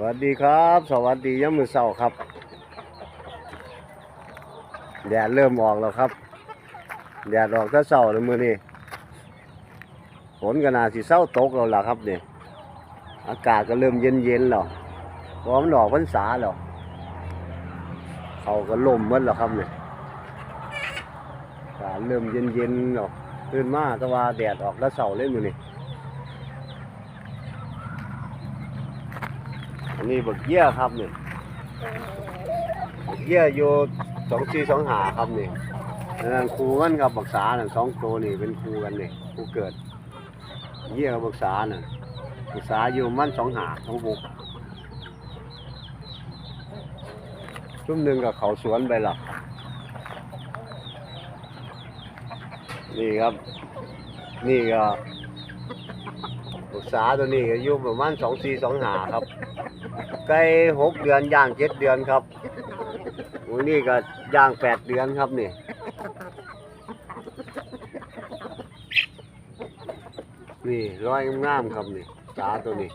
วัสดีครับ สวัสดียามือเช้าครับแดดเริ่มออกแล้วครับแดดออกถ้าเช้าแล้วมื้อนี้ฝนก็น่าสิเช้าตกแล้วล่ะครับเนี่ยอากาศก็เริ่มเย็นๆแล้วพร้อมดอกพรรษาแล้วเขาก็ล่มมดแล้วครับเนี่อากาศเริ่มเย็นๆแล้วตื่นมาแต่ว่าแดดออกถ้าเช้าเลยมือนี้ อันนี้บักเยี่ยครับนี่บักเยี่ยอยู่สองสี่สองหาครับนี่นั่นครูกันกับบักษาน่ะสองตัวนี่เป็นครูกันนี่ครูเกิด เยี่ยกับบักษาน่ะบักษาอยู่มันสองหาสองหกชุ่มหนึ่งกับเขาสวนไปหรอกนี่ครับ นี่ก็บักษาตัวนี้ก็อยู่ประมาณสองสี่สองหาครับ ก่หกเดือนย่างเจ็ดเดือนครับวันนี้ก็ย่างแปดเดือนครับนี่นี่ร้อยงามครับนี่ตาตัวนี้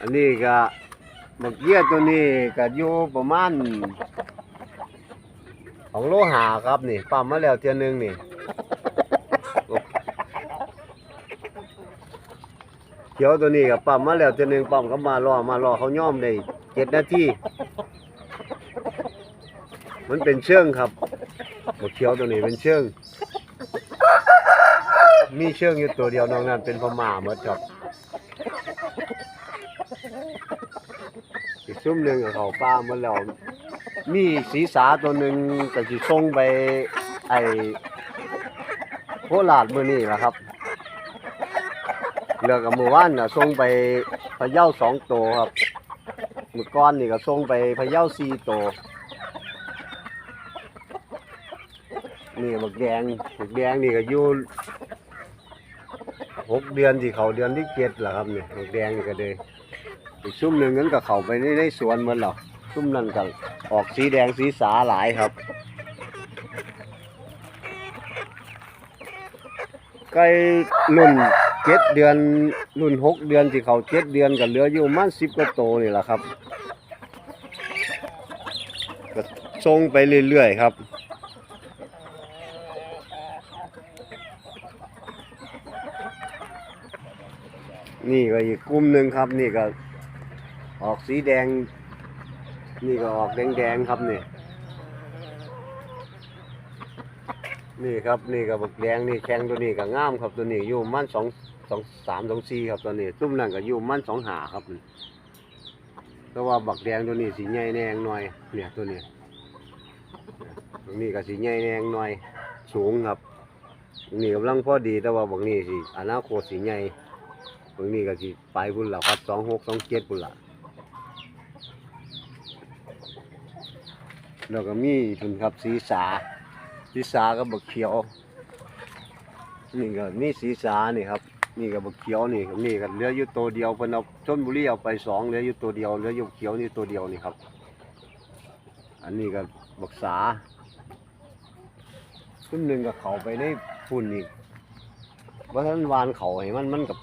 อันนี้ก็บักเยี่ยตัวนี้ก็อยู่ประมาณของโลหะครับนี่ปั๊มมาแล้วเทียหนึงนี่ เขียวตัวนี้กับปั๊มมาแล้วตัวหนึ่งปั๊มก็มารอมารอเขาย่อมได้เจ็ดนาทีมันเป็นเชืองครับบกเขียวตัวนี้เป็นเชืองมีเชืองอยู่ตัวเดียวนอกนั้นเป็นพม่าหมดครับอีกซุ้มหนึ่งเขาป้ามาแล้วมีสีสาตัวหนึ่งก็สิส่งไปไอโคราชมือนี่แหละครับ เลือกกับมือว่านน่ะส่งไปพะเยาสองตัวครับมือก้อนนี่ก็ส่งไปพะเยาสี่ตัวนี่บักแดงบักแดงนี่ก็อยู่หกเดือนที่เขาเดือนที่เจ็ดแหละครับนี่บักแดงนี่ก็เลยอีกซุ้มหนึ่งนั้นก็เข้าไปในในสวนหมันหรอกซุ้มนั้นก็ออกสีแดงสีสาหลายครับไก่รุ่น เจ็ดเดือนรุ่นหกเดือนที่เขาเจ็ดเดือนก็เหลืออยู่มันสิบกว่าโตนี่แหละครับก็ทรงไปเรื่อยๆครับนี่ก็อีกกลุ่มหนึ่งครับนี่ก็ออกสีแดง นี่ก็ออกแดงๆครับนี่ นี่ครับนี่ก็บักแดงนี่แข้งตัวนี้ก็งามครับตัวนี้อยู่มันสองสองสามสองสี่ครับตัวนี้ตุ้มนั่นก็อยู่มันสองหาครับแต่ว่าบักแดงตัวนี้สีใหญ่แนงหน่อยเนี่ยตัวนี้ตรงนี้ก็สีใหญ่แนงหน่อยสูงครับตรงนี้กำลังพอดีแต่ว่าบักนี้สิอนาคตสีใหญ่ตรงนี้ก็สิไปพุ่นละครับสองหกสองเจ็ดพุ่นละแล้วก็มีพุ่นครับสีสา สีสาก็บักเขียว นี่ก็นี่สีสานี่ครับ นี่ก็บักเขียวนี่นี่ก็เหลืออยู่ตัวเดียวเพิ่นเอาชนบุรีเอาไปสองเหลืออยู่ตัวเดียวเหลืออยู่เขียวนี่ตัวเดียวนี่ครับ อันนี้ก็บักษาขึ้นหนึ่งก็เขาไปในฝุ่นอีกว่าท่านวานเขาให้มันมันกับ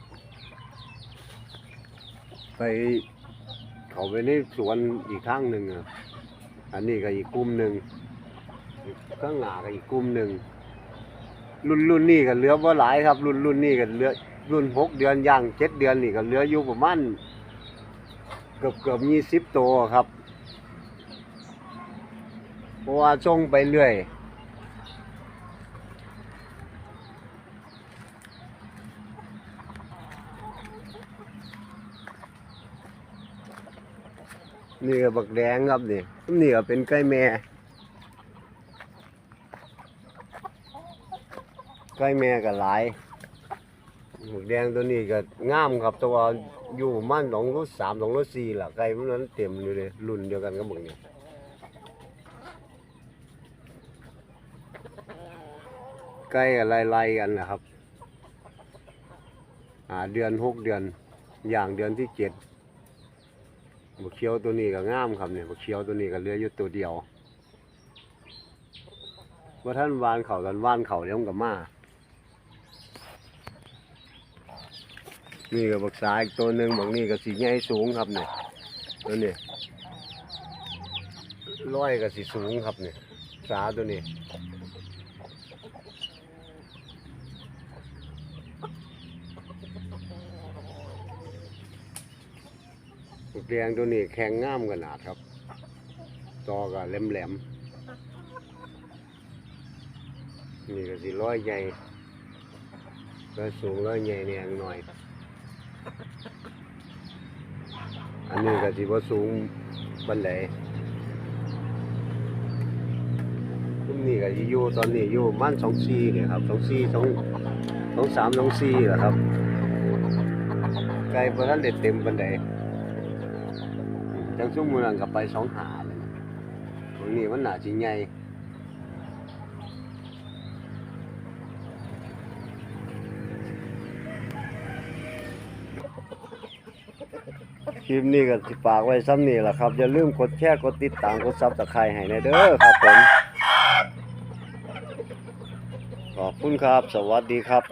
ไปเขาไปในสวนอีกข้างหนึ่งอะอันนี้ก็อีกกลุ่มหนึ่ง ข้างหน้าก็อีกกลุ่มหนึ่งรุ่นรุ่นนี้ก็เหลือว่าหลายครับ รุ่นรุ่นนี้ก็เหลือรุ่นหกเดือนย่างเจ็ดเดือนนี่ก็เหลืออยู่ประมาณเกือบเกือบยี่สิบตัวครับเพราะว่าส่งไปเรื่อยนี่ก็บักแดงครับนี่นี่ก็เป็นไก่แม่ ไก่แม่ก็หลายหมึกแดงตัวนี้ก็งามครับตัวอยู่มั่นสองรถสามสองรถสี่ล่ะไก่พวกนั้นเต็มอยู่เลยรุ่นเดียวกันกับหมึกนี่ไก่อะไรไล่ๆกันนะครับอ่าเดือนหกเดือนอย่างเดือนที่เจ็ดบักเขียวตัวนี้ก็งามครับเนี่ยบักเขียวตัวนี้ก็เลืออยู่ตัวเดียวว่าท่านวานเขากันวานเขาเดี๋ยวมกับมา นี่ก็บักสาอีกตัวหนึ่งบางนี่ก็สีใหญ่สูงครับเนี่ยตัวนี้ร้อยก็สีสูงครับเนี่ยสาตัวนี้บักแดงตัวนี้แข็งง่ามขนาดครับตอก็แหลมแหลมนี่ก็สีร้อยใหญ่ร้อยสูงร้อยใหญ่เนี่ยหน่อย อันนี้ก็สิบ่าสูงบันไดตุ้มนี่ก็อยู่ตอนนี้อยู่มันสองสี่เนี่ยครับสองสี่สองสองสามสองสี่แหละครับไกลบ่ทันได้เต็มบันไดจังซุ่มมือนั้นก็ไปสองหาเลยนะตรงนี้มันหน่าสิใหญ่ คลิปนี้ก็สิฝากไว้ซ้ำนี่แหละครับ อย่าลืมกดแชร์กดติดตามกดซับสไครต์ให้ในเด้อครับผม ขอบคุณครับ สวัสดีครับ